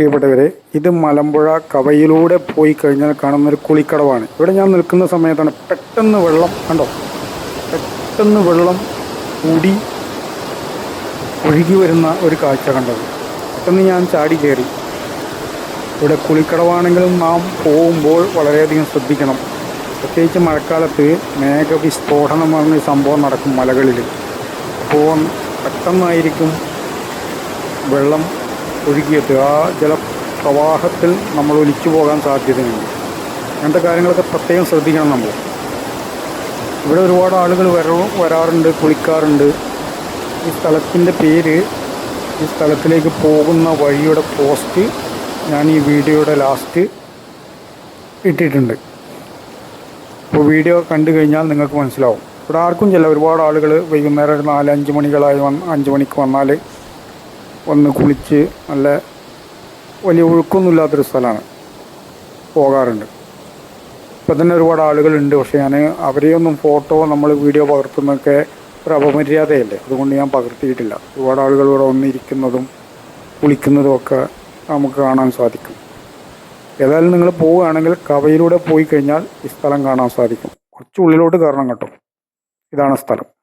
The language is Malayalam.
പ്രിയപ്പെട്ടവരെ ഇത് മലമ്പുഴ കവയിലൂടെ പോയി കഴിഞ്ഞാൽ കാണുന്ന ഒരു കുളിക്കടവാണ്. ഇവിടെ ഞാൻ നിൽക്കുന്ന സമയത്താണ് പെട്ടെന്ന് വെള്ളം കണ്ടോ? പെട്ടെന്ന് വെള്ളം കൂടി ഒഴുകി വരുന്ന ഒരു കാഴ്ച കണ്ടത്. പെട്ടെന്ന് ഞാൻ ചാടി കയറി. ഇവിടെ കുളിക്കടവാണെങ്കിലും നാം പോകുമ്പോൾ വളരെയധികം ശ്രദ്ധിക്കണം. പ്രത്യേകിച്ച് മഴക്കാലത്ത് മേഘവിസ്ഫോടനം പറഞ്ഞ സംഭവം നടക്കും മലകളിൽ അപ്പോൾ പെട്ടെന്നായിരിക്കും വെള്ളം ഒഴുകിയെത്തുക ആ ജലപ്രവാഹത്തിൽ നമ്മൾ ഒലിച്ചു പോകാൻ സാധ്യതയുണ്ട്. അങ്ങനത്തെ കാര്യങ്ങളൊക്കെ പ്രത്യേകം ശ്രദ്ധിക്കണം നമ്മൾ. ഇവിടെ ഒരുപാട് ആളുകൾ വര വരാറുണ്ട് കുളിക്കാറുണ്ട്. ഈ സ്ഥലത്തിന്റെ പേര് ഈ സ്ഥലത്തിലേക്ക് പോകുന്ന വഴിയുടെ പോസ്റ്റ് ഞാൻ ഈ വീഡിയോയുടെ ലാസ്റ്റ് ഇട്ടിട്ടുണ്ട്. അപ്പോൾ വീഡിയോ കണ്ടു കഴിഞ്ഞാൽ നിങ്ങൾക്ക് മനസ്സിലാവും. ഇവിടെ ആർക്കും ചില ഒരുപാട് ആളുകൾ വൈകുന്നേരം നാല് അഞ്ച് മണികളായി വന്ന് അഞ്ച് മണിക്ക് വന്നാൽ വന്ന് കുളിച്ച് നല്ല വലിയ ഒഴുക്കൊന്നുമില്ലാത്തൊരു സ്ഥലമാണ്. പോകാറുണ്ട്. ഇപ്പം തന്നെ ഒരുപാട് ആളുകളുണ്ട്. പക്ഷേ ഞാൻ അവരെയൊന്നും ഫോട്ടോ നമ്മൾ വീഡിയോ പകർത്തുന്നൊക്കെ ഒരു അപമര്യാദയല്ലേ? അതുകൊണ്ട് ഞാൻ പകർത്തിയിട്ടില്ല. ഒരുപാട് ആളുകൾ ഇവിടെ വന്നിരിക്കുന്നതും കുളിക്കുന്നതും ഒക്കെ നമുക്ക് കാണാൻ സാധിക്കും. ഏതായാലും നിങ്ങൾ പോവുകയാണെങ്കിൽ കവയിലൂടെ പോയി കഴിഞ്ഞാൽ ഈ സ്ഥലം കാണാൻ സാധിക്കും. കുറച്ച് ഉള്ളിലോട്ട് കയറണം കേട്ടോ. ഇതാണ് സ്ഥലം.